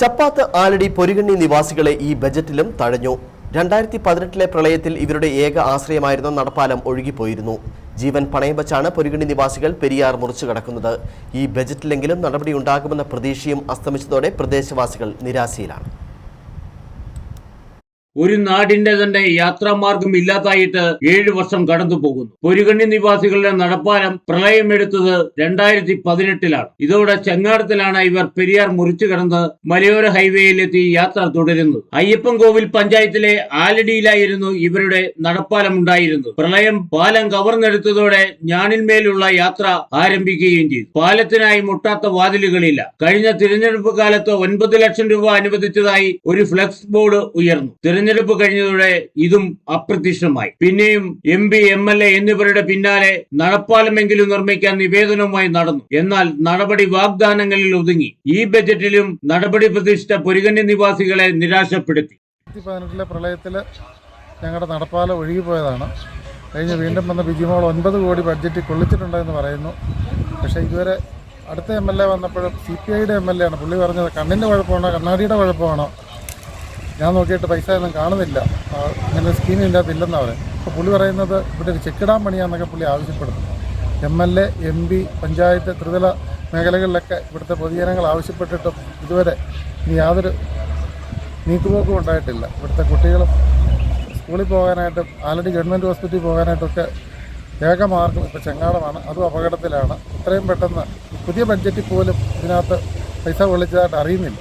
ചപ്പാത്ത് ആലടി പൊരുകണ്ണി നിവാസികളെ ഈ ബജറ്റിലും തഴഞ്ഞു. രണ്ടായിരത്തി പതിനെട്ടിലെ പ്രളയത്തിൽ ഇവരുടെ ഏക ആശ്രയമായിരുന്ന നടപ്പാലം ഒഴുകിപ്പോയിരുന്നു. ജീവൻ പണയം വച്ചാണ് പൊരുകണ്ണി നിവാസികൾ പെരിയാർ മുറിച്ചു കടക്കുന്നത്. ഈ ബജറ്റിലെങ്കിലും നടപടി ഉണ്ടാകുമെന്ന പ്രതീക്ഷയും അസ്തമിച്ചതോടെ പ്രദേശവാസികൾ നിരാശയിലാണ്. ഒരു നാടിന്റെ തന്നെ യാത്രാമാർഗം ഇല്ലാതായിട്ട് ഏഴു വർഷം കടന്നു പോകുന്നു. പൊരുകണ്ണി നിവാസികളുടെ നടപ്പാലം പ്രളയമെടുത്തത് രണ്ടായിരത്തി പതിനെട്ടിലാണ് ഇതോടെ ചെങ്ങാടത്തിലാണ് ഇവർ പെരിയാർ മുറിച്ചു കടന്ന് മലയോര ഹൈവേയിലെത്തി യാത്ര തുടരുന്നത്. അയ്യപ്പൻ കോവിൽ പഞ്ചായത്തിലെ ആലടിയിലായിരുന്നു ഇവരുടെ നടപ്പാലം ഉണ്ടായിരുന്നത്. പ്രളയം പാലം കവർന്നെടുത്തതോടെ ഞാണിന്മേലുള്ള യാത്ര ആരംഭിക്കുകയും ചെയ്തു. പാലത്തിനായി മുട്ടാത്ത വാതിലുകളില്ല. കഴിഞ്ഞ തിരഞ്ഞെടുപ്പ് കാലത്ത് ഒൻപത് ലക്ഷം രൂപ അനുവദിച്ചതായി ഒരു ഫ്ലെക്സ് ബോർഡ് ഉയർന്നു. തിരഞ്ഞെടുപ്പ് കഴിഞ്ഞതോടെ ഇതും അപ്രത്യക്ഷമായി പിന്നെയും M P M L A എന്നിവരുടെ പിന്നാലെ നടപ്പാലമെങ്കിലും നിർമ്മിക്കാൻ നിവേദനവുമായി നടന്നു. എന്നാൽ നടപടി വാഗ്ദാനങ്ങളിൽ ഒതുങ്ങി. ഈ ബജറ്റിലും നടപടി പ്രതിഷ്ഠ പൊരുകന്യ നിവാസികളെ നിരാശപ്പെടുത്തി. പതിനെട്ടിലെ പ്രളയത്തിൽ ഞങ്ങളുടെ നടപ്പാലം ഒഴുകിപ്പോയതാണ്. കഴിഞ്ഞ് വീണ്ടും വന്ന ബിജിമോൾ ഒൻപത് കോടി ബഡ്ജറ്റ് കൊള്ളിച്ചിട്ടുണ്ടെന്ന് പറയുന്നു. പക്ഷേ ഇതുവരെ അടുത്ത എം എൽ എ വന്നപ്പോഴും സി പി ഐയുടെ എം എൽ എ ആണ്. പുള്ളി പറഞ്ഞത് കണ്ണിന്റെ കുഴപ്പമാണോ കണ്ണാടിയുടെ കുഴപ്പമാണോ? ഞാൻ നോക്കിയിട്ട് പൈസ ഒന്നും കാണുന്നില്ല. അങ്ങനെ സ്കീം ഇതിന്റെ അകത്ത് ഇല്ലെന്നാണ് പറയുന്നത്. അപ്പോൾ പുള്ളി പറയുന്നത് ഇവിടെ ഒരു ചെക്കിടാൻ പണിയാന്നൊക്കെ പുള്ളി ആവശ്യപ്പെടുന്നു. M L A M P panchayat ത്രിതല മേഖലകളിലൊക്കെ ഇവിടുത്തെ പൊതുജനങ്ങൾ ആവശ്യപ്പെട്ടിട്ടും ഇതുവരെ ഇനി യാതൊരു നീക്കുപോക്കും ഉണ്ടായിട്ടില്ല. ഇവിടുത്തെ കുട്ടികളും സ്കൂളിൽ പോകാനായിട്ടും ആൽറെഡി ഗവൺമെന്റ് ഹോസ്പിറ്റലിൽ പോകാനായിട്ടൊക്കെ ഏക മാർഗം ഇപ്പോൾ ചെങ്ങാടമാണ്. അതും അപകടത്തിലാണ്. ഇത്രയും പെട്ടെന്ന് പുതിയ ബഡ്ജറ്റിൽ പോലും ഇതിനകത്ത് പൈസ കൊള്ളിച്ചതായിട്ട് അറിയുന്നില്ല.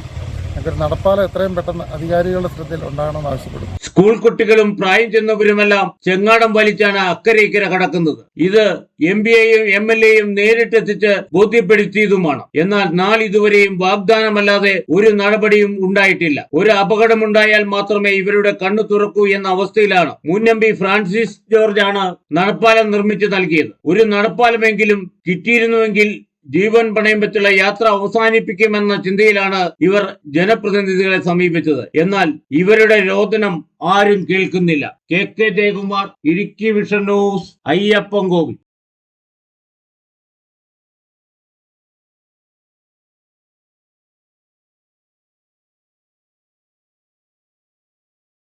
നടപ്പാലം എത്രയും പെട്ടെന്ന് അധികാരികളുടെ ശ്രദ്ധയിൽ ഉണ്ടാകണമെന്ന് ആവശ്യപ്പെടുന്നു. സ്കൂൾ കുട്ടികളും പ്രായം ചെന്നവരുമെല്ലാം ചെങ്ങാടം വലിച്ചാണ് അക്കരെ ഇക്കരെ കടക്കുന്നത്. ഇത് എം പി എയും എം എൽ എയും നേരിട്ടെത്തിച്ച് ബോധ്യപ്പെടുത്തിയതുമാണ്. എന്നാൽ നാളിതുവരെയും വാഗ്ദാനമല്ലാതെ ഒരു നടപടിയും ഉണ്ടായിട്ടില്ല. ഒരു അപകടമുണ്ടായാൽ മാത്രമേ ഇവരുടെ കണ്ണു തുറക്കൂ എന്ന അവസ്ഥയിലാണ് മുൻ എം പി ഫ്രാൻസിസ് ജോർജ് ആണ് നടപ്പാലം നിർമ്മിച്ചു നൽകിയത്. ഒരു നടപ്പാലമെങ്കിലും കിട്ടിയിരുന്നുവെങ്കിൽ ജീവൻ പണയം വെച്ചുള്ള യാത്ര അവസാനിപ്പിക്കുമെന്ന ചിന്തയിലാണ് ഇവർ ജനപ്രതിനിധികളെ സമീപിച്ചത്. എന്നാൽ ഇവരുടെ രോദനം ആരും കേൾക്കുന്നില്ല. K. K. Jayakumar Idukki vision news Ayyappan Kovil.